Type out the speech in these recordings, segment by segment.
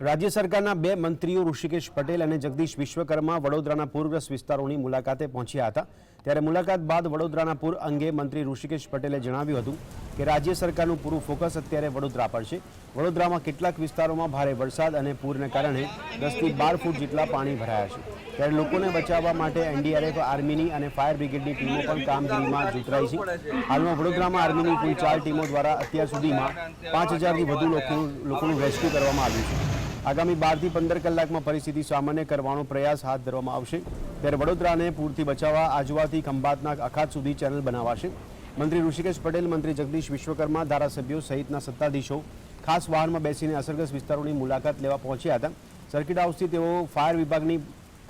રાજ્ય સરકારના બે મંત્રીઓ ઋષિકેશ પટેલ અને જગદીશ વિશ્વકર્મા વડોદરાના પૂરગ્રસ્ત વિસ્તારોની મુલાકાતે પહોંચ્યા હતા. ત્યારે મુલાકાત બાદ વડોદરાના પૂર અંગે મંત્રી ઋષિકેશ પટેલે જણાવ્યું હતું કે રાજ્ય સરકારનું પૂરું ફોકસ અત્યારે વડોદરા પર છે. વડોદરામાં કેટલાક વિસ્તારોમાં ભારે વરસાદ અને પૂરને કારણે દસથી બાર ફૂટ જેટલા પાણી ભરાયા છે. ત્યારે લોકોને બચાવવા માટે એનડીઆરએફ, આર્મીની અને ફાયર બ્રિગેડની ટીમો પણ કામગીરીમાં જોતરાઈ છે. હાલમાં વડોદરામાં આર્મીની કુલ ચાર ટીમો દ્વારા અત્યાર સુધીમાં પાંચ હજારથી વધુ લોકોનું લોકોનું રેસ્ક્યુ કરવામાં આવ્યું છે. આગામી બારથી પંદર કલાકમાં પરિસ્થિતિ સામાન્ય કરવાનો પ્રયાસ હાથ ધરવામાં આવશે. ત્યારે વડોદરાને પૂરથી બચાવવા આજવાથી ખંભાતના અખાત સુધી ચેનલ બનાવાશે. મંત્રી ઋષિકેશ પટેલ, મંત્રી જગદીશ વિશ્વકર્મા, ધારાસભ્યો સહિતના સત્તાધીશો ખાસ વાહનમાં બેસીને અસરગ્રસ્ત વિસ્તારોની મુલાકાત લેવા પહોંચ્યા હતા. સર્કિટ હાઉસથી તેઓ ફાયર વિભાગની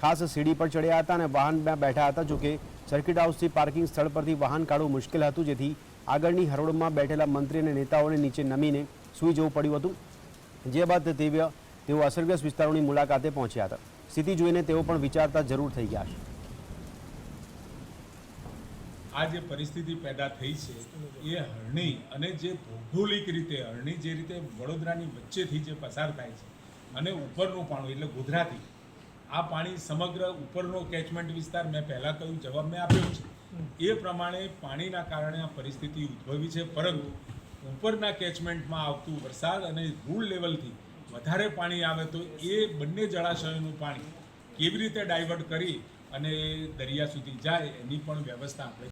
ખાસ સીડી પર ચડ્યા હતા અને વાહનમાં બેઠા હતા જોકે સર્કિટ હાઉસથી પાર્કિંગ સ્થળ પરથી વાહન કાઢવું મુશ્કેલ હતું, જેથી આગળની હરોળમાં બેઠેલા મંત્રી અને નેતાઓને નીચે નમીને સૂઈ જવું પડ્યું હતું. જે બાદ તેઓ તેઓ અસરગ્રસ્ત વિસ્તારોની મુલાકાતે પહોંચ્યા હતા. સ્થિતિ જોઈને તેઓ પણ વિચારતા જરૂર થઈ ગયા છે. આ જે પરિસ્થિતિ પેદા થઈ છે, એ હરણી અને જે ભૌગોલિક રીતે, હરણી જે રીતે વડોદરાની વચ્ચેથી જે પસાર થાય છે અને ઉપરનું પાણી, એટલે ગુજરાતી, આ પાણી સમગ્ર ઉપરનો કેચમેન્ટ વિસ્તાર મેં પહેલાં કહ્યું, જવાબ મેં આપ્યો છે. એ પ્રમાણે પાણીના કારણે આ પરિસ્થિતિ ઉદ્ભવી છે, પરંતુ ઉપરના કેચમેન્ટમાં આવતું વરસાદ અને રૂલ લેવલથી વધારે પાણી આવે તો એ બંને જળાશયોનું પાણી કેવી રીતે ડાયવર્ટ કરી અને દરિયા સુધી જાય એની પણ વ્યવસ્થા આપણે